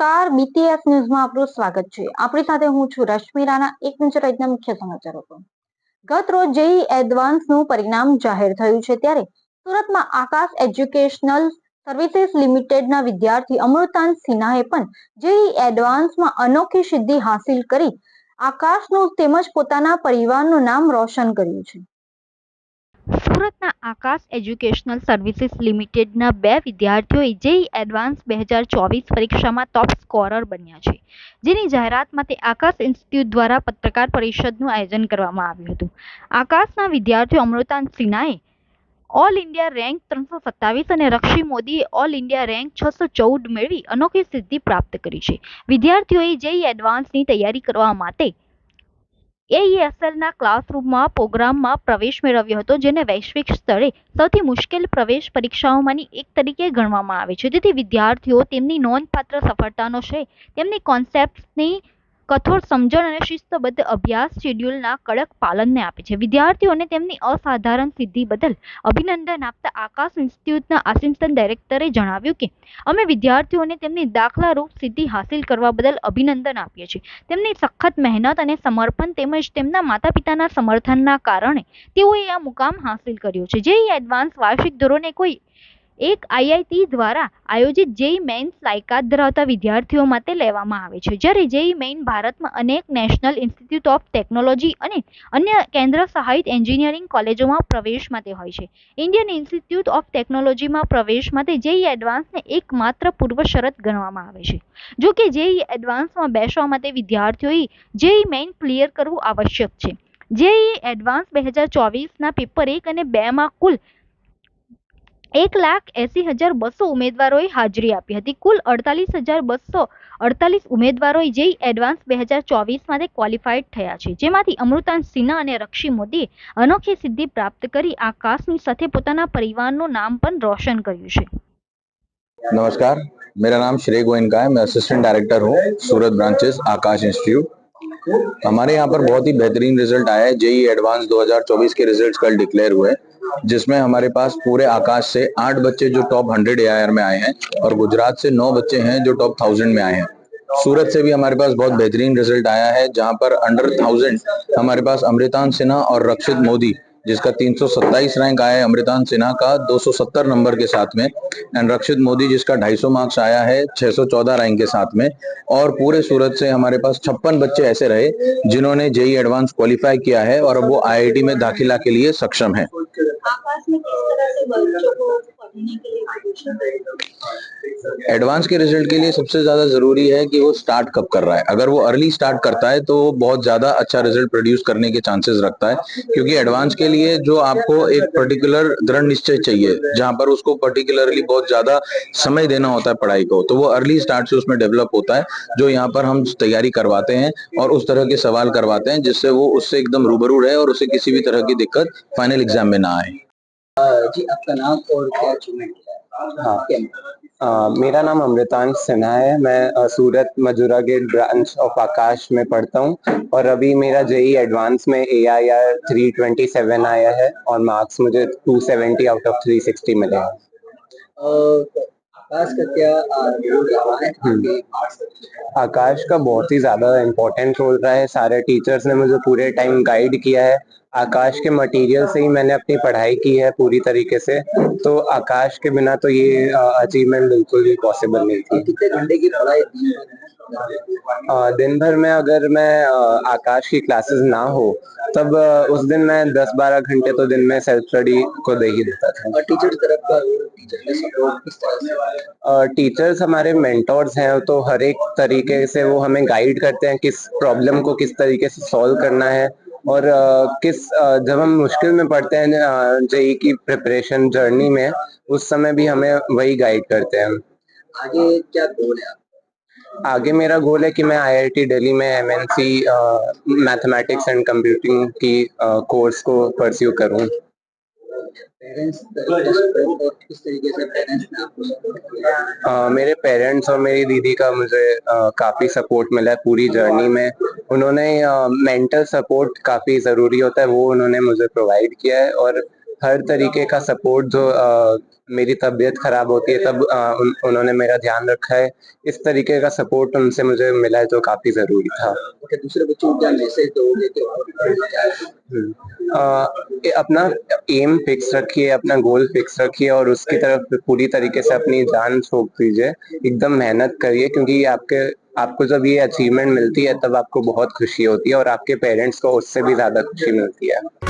નમસ્કાર. બીટીએસ ન્યૂઝમાં આપનું સ્વાગત છે. આપણી સાથે હું છું રશ્મિ રાણા. એક નજર આજના મુખ્ય સમાચારો પર. ગત રોજ જેઈ એડવાન્સનું પરિણામ જાહેર થયું છે ત્યારે સુરતમાં આકાશ એજ્યુકેશનલ સર્વિસીસ લિમિટેડના વિદ્યાર્થી અમૃતાન સિન્હાએ પણ જેઈ એડવાન્સમાં અનોખી સિદ્ધિ હાંસિલ કરી આકાશનું તેમજ પોતાના પરિવારનું નામ રોશન કર્યું છે. સુરતના આકાશ એજ્યુકેશનલ સર્વિસીસ લિમિટેડના બે વિદ્યાર્થીઓએ જેઈ એડવાન્સ બે હજાર ચોવીસ પરીક્ષામાં ટોપ સ્કોરર બન્યા છે. જેની જાહેરાત માટે આકાશ ઇન્સ્ટિટ્યૂટ દ્વારા પત્રકાર પરિષદનું આયોજન કરવામાં આવ્યું હતું. આકાશના વિદ્યાર્થીઓ અમૃતાન સિન્હાએ ઓલ ઇન્ડિયા રેન્ક ત્રણસો સત્તાવીસ અને રક્ષી મોદીએ ઓલ ઇન્ડિયા રેન્ક છસો ચૌદ મેળવી અનોખી સિદ્ધિ પ્રાપ્ત કરી છે. વિદ્યાર્થીઓએ જેઈ એડવાન્સની તૈયારી કરવા માટે એઈએસએલના ક્લાસરૂમમાં પ્રોગ્રામમાં પ્રવેશ મેળવ્યો હતો, જેને વૈશ્વિક સ્તરે સૌથી મુશ્કેલ પ્રવેશ પરીક્ષાઓમાંની એક તરીકે ગણવામાં આવે છે. તેથી વિદ્યાર્થીઓ તેમની નોંધપાત્ર સફળતાનો શ્રેય, તેમની કોન્સેપ્ટ્સની કઠોર સમજણ અને શિસ્તબદ્ધ અભ્યાસ શેડ્યુલના કડક પાલનને આપે છે. વિદ્યાર્થીઓને તેમની અસાધારણ સિદ્ધિ બદલ અભિનંદન આપતા આકાશ ઇન્સ્ટિટ્યૂટના આસિસ્ટન્ટ ડાયરેક્ટરે જણાવ્યું કે, અમે વિદ્યાર્થીઓને તેમની દાખલારૂપ સિદ્ધિ હાંસિલ કરવા બદલ અભિનંદન આપીએ છીએ. તેમની સખત મહેનત અને સમર્પણ તેમજ તેમના માતા પિતાના સમર્થનના કારણે તેઓએ આ મુકામ હાંસિલ કર્યો છે. જે એડવાન્સ વાર્ષિક ધોરણે કોઈ એક આઈઆઈટી દ્વારા આયોજિત જેઈ મેઇન્સ લાયકાત ધરાવતા વિદ્યાર્થીઓ માટે લેવામાં આવે છે. જ્યારે જેઈ મેઇન ભારતમાં અનેક નેશનલ ઇન્સ્ટિટ્યૂટ ઓફ ટેકનોલોજી અને અન્ય કેન્દ્ર સહાયિત એન્જિનિયરિંગ કોલેજોમાં પ્રવેશ માટે હોય છે. ઇન્ડિયન ઇન્સ્ટિટ્યૂટ ઓફ ટેકનોલોજીમાં પ્રવેશ માટે જેઈ એડવાન્સને એકમાત્ર પૂર્વ શરત ગણવામાં આવે છે. જો કે જેઈ એડવાન્સમાં બેસવા માટે વિદ્યાર્થીઓએ જેઈ મેઇન ક્લિયર કરવું આવશ્યક છે. જેઈ એડવાન્સ બે હજાર ચોવીસના પેપર એક અને બેમાં કુલ એક લાખ એસી હજાર બસો ઉમેદવારોએ હાજરી આપી હતી કુલ અડતાલીસ હજાર બસો અડતાલીસ ઉમેદવારોએ જેઈ એડવાન્સ બે હજાર ચોવીસ માટે ક્વોલિફાઈડ થયા છે જેમાંથી અમૃતાંશ સિન્હા અને રક્ષી મોદીએ અનોખી સિદ્ધિ પ્રાપ્ત કરી આકાશની સાથે પોતાના પરિવારનું નામ પણ રોશન કર્યું છે नमस्कार मेरा नाम श्रेय गोयनका है मैं असिस्टेंट डायरेक्टर हूँ सूरत ब्रांचेस आकाश इंस्टीट्यूट हमारे यहाँ पर बहुत ही बेहतरीन रिजल्ट आया है जेई एडवांस 2024 के रिजल्ट्स कल डिक्लेयर हुए जिसमें हमारे पास पूरे आकाश से आठ बच्चे जो टॉप हंड्रेड ए में आए हैं और गुजरात से नौ बच्चे हैं जो टॉप थाउज़ेंड में आए हैं। सूरत से भी हमारे पास बहुत बेहतरीन रिज़ल्ट आया है, जहाँ पर अंडर थाउज़ेंड हमारे पास अमृतान सिन्हा और रक्षित मोदी, जिसका 327 रैंक आया है अमृतान सिन्हा का 270 नंबर के साथ में एंड रक्षित मोदी जिसका 250 मार्क्स आया है 614 रैंक के साथ में, और पूरे सूरत से हमारे पास छप्पन बच्चे ऐसे रहे जिन्होंने जेई एडवांस क्वालिफाई किया है और अब वो आईआईटी में दाखिला के लिए सक्षम है। में किस तरह से बच्चों को पढ़ने के लिए एडवांस के रिज़ल्ट के लिए सबसे ज़्यादा ज़रूरी है कि वो स्टार्ट कब कर रहा है। अगर वो अर्ली स्टार्ट करता है तो वो बहुत ज़्यादा अच्छा रिज़ल्ट प्रोड्यूस करने के चांसेस रखता है। क्योंकि एडवांस के लिए जो आपको एक पर्टिकुलर दृढ़ निश्चय चाहिए, जहाँ पर उसको पर्टिकुलरली बहुत ज़्यादा समय देना होता है पढ़ाई को तो वो अर्ली स्टार्ट से उसमें डेवलप होता है, जो यहाँ पर हम तैयारी करवाते हैं और उस तरह के सवाल करवाते हैं, जिससे वो उससे एकदम रूबरू रहे और उसे किसी भी तरह की दिक्कत फाइनल एग्ज़ाम में ना आए। जी आपका नाम और क्या अचीवमेंट है? हाँ। मेरा नाम अमृतांश सिन्हा है। मैं सूरत मजूरा गेट ब्रांच ऑफ़ आकाश में पढ़ता हूँ और अभी मेरा जेई एडवांस में A I R three twenty seven आया है और मार्क्स मुझे two seventy out of three sixty मिले हैं। आकाश का क्या रोल रहा है? आकाश का बहुत ही ज़्यादा इम्पोर्टेंट रोल रहा है। सारे टीचर्स ने मुझे पूरे टाइम गाइड किया है। आकाश के मटेरियल से ही मैंने अपनी पढ़ाई की है पूरी तरीके से। तो आकाश के बिना तो ये अचीवमेंट बिल्कुल भी पॉसिबल नहीं थी। कितने घंटे की पढ़ाई? दिन भर में? अगर मैं आकाश की क्लासेस ना हो तब उस दिन मैं 10-12 घंटे तो दिन में सेल्फ स्टडी को दे ही देता था। टीचर की तरफ़ टीचर्स हमारे मेंटोर्स हैं तो हर एक तरीके से वो हमें गाइड करते हैं किस प्रॉब्लम को किस तरीके से सॉल्व करना है और किस जब हम मुश्किल में पढ़ते हैं जेई की प्रिपरेशन जर्नी में उस समय भी हमें वही गाइड करते हैं। आगे क्या गोल है आगे मेरा गोल है कि मैं आईआईटी दिल्ली में एमएनसी मैथमेटिक्स एंड कंप्यूटिंग की कोर्स को परस्यू करूँ। पेरेंट्स किस तरीके से पेरेंट्स ने आपको सपोर्ट मेरे पेरेंट्स और मेरी दीदी का मुझे काफ़ी सपोर्ट मिला है पूरी जर्नी में। उन्होंने मेंटल सपोर्ट काफ़ी ज़रूरी होता है वो उन्होंने मुझे प्रोवाइड किया है और हर तरीके का सपोर्ट जो अ, मेरी तबीयत खराब होती है तब अ, उन, उन्होंने मेरा ध्यान रखा है। इस तरीके का सपोर्ट उनसे मुझे मिला है जो काफ़ी ज़रूरी था। दूसरे बच्चों क्या मैसेज दोगे? हम्म, अपना एम फिक्स रखिए अपना गोल फिक्स रखिए और उसकी तरफ़ पूरी तरीके से अपनी जान झोंक दीजिए। एकदम मेहनत करिए क्योंकि आपके आपको जब ये अचीवमेंट मिलती है तब आपको बहुत खुशी होती है और आपके पेरेंट्स को उससे भी ज़्यादा खुशी मिलती है।